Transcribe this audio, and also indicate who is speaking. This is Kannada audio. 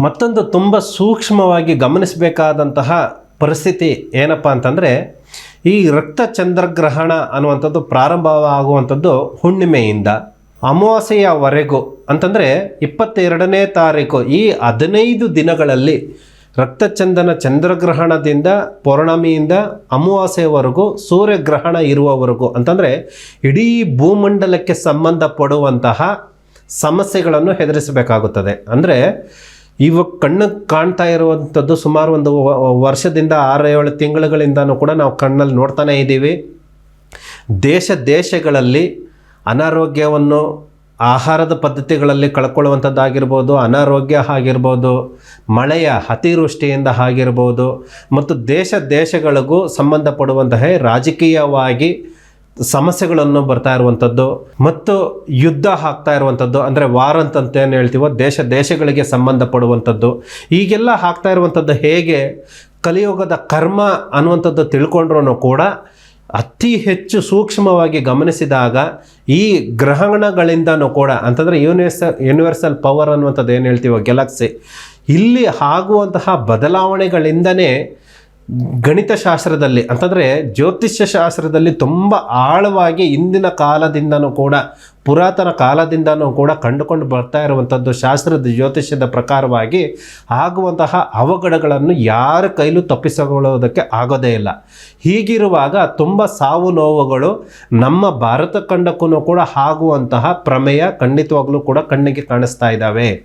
Speaker 1: ಮತ್ತೊಂದು ತುಂಬ ಸೂಕ್ಷ್ಮವಾಗಿ ಗಮನಿಸಬೇಕಾದಂತಹ ಪರಿಸ್ಥಿತಿ ಏನಪ್ಪ ಅಂತಂದರೆ, ಈ ರಕ್ತ ಚಂದ್ರಗ್ರಹಣ ಅನ್ನುವಂಥದ್ದು ಪ್ರಾರಂಭವಾಗುವಂಥದ್ದು ಹುಣ್ಣಿಮೆಯಿಂದ ಅಮಾವಾಸ್ಯೆಯವರೆಗೂ. ಅಂತಂದರೆ, ಇಪ್ಪತ್ತೆರಡನೇ ತಾರೀಕು, ಈ ಹದಿನೈದು ದಿನಗಳಲ್ಲಿ ರಕ್ತಚಂದನ ಚಂದ್ರಗ್ರಹಣದಿಂದ, ಪೌರ್ಣಮಿಯಿಂದ ಅಮಾವಾಸೆಯವರೆಗೂ ಸೂರ್ಯಗ್ರಹಣ ಇರುವವರೆಗೂ. ಅಂತಂದರೆ, ಇಡೀ ಭೂಮಂಡಲಕ್ಕೆ ಸಂಬಂಧಪಡುವಂತಹ ಸಮಸ್ಯೆಗಳನ್ನು ಹೆದರಿಸಬೇಕಾಗುತ್ತದೆ. ಅಂದರೆ ಇವಾಗ ಕಣ್ಣಿಗೆ ಕಾಣ್ತಾ ಇರುವಂಥದ್ದು ಸುಮಾರು ಒಂದು ವರ್ಷದಿಂದ ಆರು ಏಳು ತಿಂಗಳುಗಳಿಂದನೂ ಕೂಡ ನಾವು ಕಣ್ಣಲ್ಲಿ ನೋಡ್ತಾನೇ ಇದ್ದೀವಿ. ದೇಶ ದೇಶಗಳಲ್ಲಿ ಅನಾರೋಗ್ಯವನ್ನು ಆಹಾರದ ಪದ್ಧತಿಗಳಲ್ಲಿ ಕಳ್ಕೊಳ್ಳುವಂಥದ್ದಾಗಿರ್ಬೋದು, ಅನಾರೋಗ್ಯ ಆಗಿರ್ಬೋದು, ಮಳೆಯ ಅತಿವೃಷ್ಟಿಯಿಂದ ಆಗಿರ್ಬೋದು, ಮತ್ತು ದೇಶ ದೇಶಗಳಿಗೂ ಸಂಬಂಧಪಡುವಂತಹ ರಾಜಕೀಯವಾಗಿ ಸಮಸ್ಯೆಗಳನ್ನು ಬರ್ತಾ ಇರುವಂಥದ್ದು ಮತ್ತು ಯುದ್ಧ ಆಗ್ತಾ ಇರುವಂಥದ್ದು, ಅಂದರೆ ವಾರ್ ಅಂತ ಏನು ಹೇಳ್ತೀವೋ, ದೇಶ ದೇಶಗಳಿಗೆ ಸಂಬಂಧಪಡುವಂಥದ್ದು. ಈಗೆಲ್ಲ ಆಗ್ತಾ ಇರುವಂಥದ್ದು ಹೇಗೆ? ಕಲಿಯುಗದ ಕರ್ಮ ಅನ್ನುವಂಥದ್ದು ತಿಳ್ಕೊಂಡ್ರೂ ಕೂಡ ಅತಿ ಹೆಚ್ಚು ಸೂಕ್ಷ್ಮವಾಗಿ ಗಮನಿಸಿದಾಗ ಈ ಗ್ರಹಣಗಳಿಂದನೂ ಕೂಡ, ಅಂತಂದರೆ ಯೂನಿವರ್ಸ ಯೂನಿವರ್ಸಲ್ ಪವರ್ ಅನ್ನುವಂಥದ್ದು ಏನು ಹೇಳ್ತೀವೋ ಗ್ಯಾಲಕ್ಸಿ ಇಲ್ಲಿ ಆಗುವಂತಹ ಬದಲಾವಣೆಗಳಿಂದನೇ ಗಣಿತಶಾಸ್ತ್ರದಲ್ಲಿ, ಅಂತಂದರೆ ಜ್ಯೋತಿಷ್ಯ ಶಾಸ್ತ್ರದಲ್ಲಿ ತುಂಬ ಆಳವಾಗಿ ಇಂದಿನ ಕಾಲದಿಂದನೂ ಕೂಡ, ಪುರಾತನ ಕಾಲದಿಂದನೂ ಕೂಡ ಕಂಡುಕೊಂಡು ಬರ್ತಾ ಇರುವಂಥದ್ದು ಶಾಸ್ತ್ರದ ಜ್ಯೋತಿಷ್ಯದ ಪ್ರಕಾರವಾಗಿ ಆಗುವಂತಹ ಅವಘಡಗಳನ್ನು ಯಾರ ಕೈಲೂ ತಪ್ಪಿಸಿಕೊಳ್ಳೋದಕ್ಕೆ ಆಗೋದೇ ಇಲ್ಲ. ಹೀಗಿರುವಾಗ ತುಂಬ ಸಾವು ನೋವುಗಳು ನಮ್ಮ ಭಾರತ ಖಂಡಕ್ಕೂ ಕೂಡ ಆಗುವಂತಹ ಪ್ರಮೇಯ ಖಂಡಿತವಾಗ್ಲೂ ಕೂಡ ಕಣ್ಣಿಗೆ ಕಾಣಿಸ್ತಾ ಇದ್ದಾವೆ.